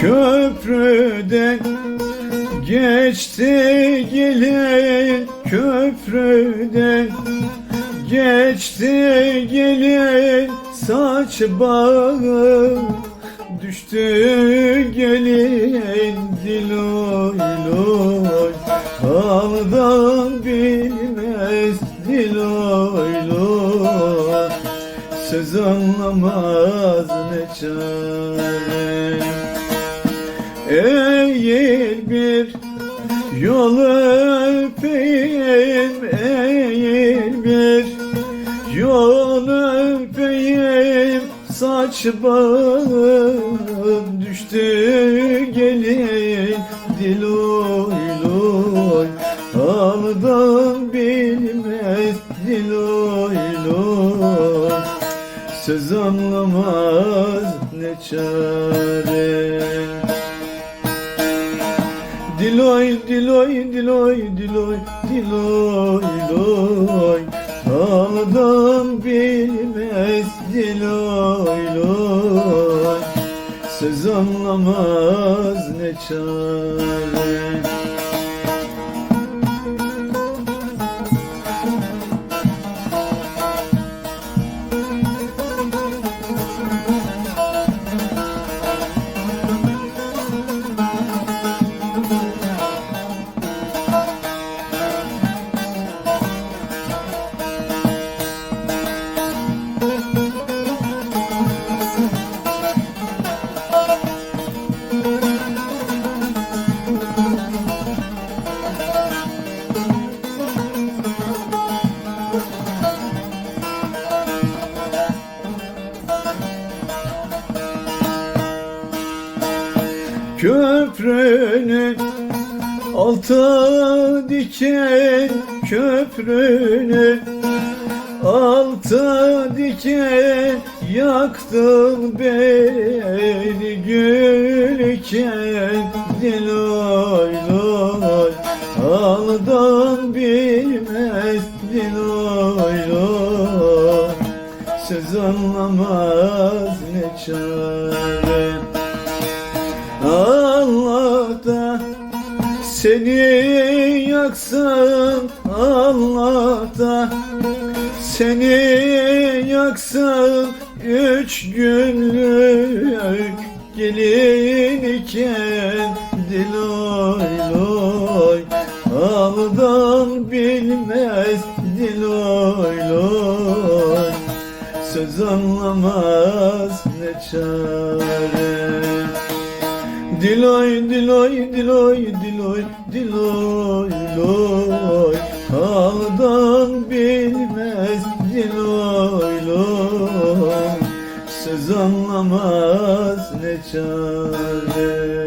Köprüden geçti gelin köprüden Geçti gelin saç bağı Düştü gelin loy. Haldan bilmez diloy loy. Söz anlamaz ne çare Eğil bir yol öpeyim Eğil bir yol öpeyim. Saç bağım düştü gelin Diloy loy Aldan bilmez diloy loy Söz anlamaz ne çare Diloy diloy diloy diloy diloy loy Ağdan bilmez diloy loy Söz anlamaz ne çare Köprünün alta diken köprünü Alta diken yaktın beni gülken. Diloy loy aldan bilmez. Diloy loy söz anlamaz ne çare seni yaksın Allah da seni yaksın Üç günlük gelin iken Diloy loy. Aldan bilmez Diloy loy. Söz anlamaz ne çare Diloy diloy diloy diloy diloy loy. Haldan bilmez diloy loy. Söz anlamaz ne çare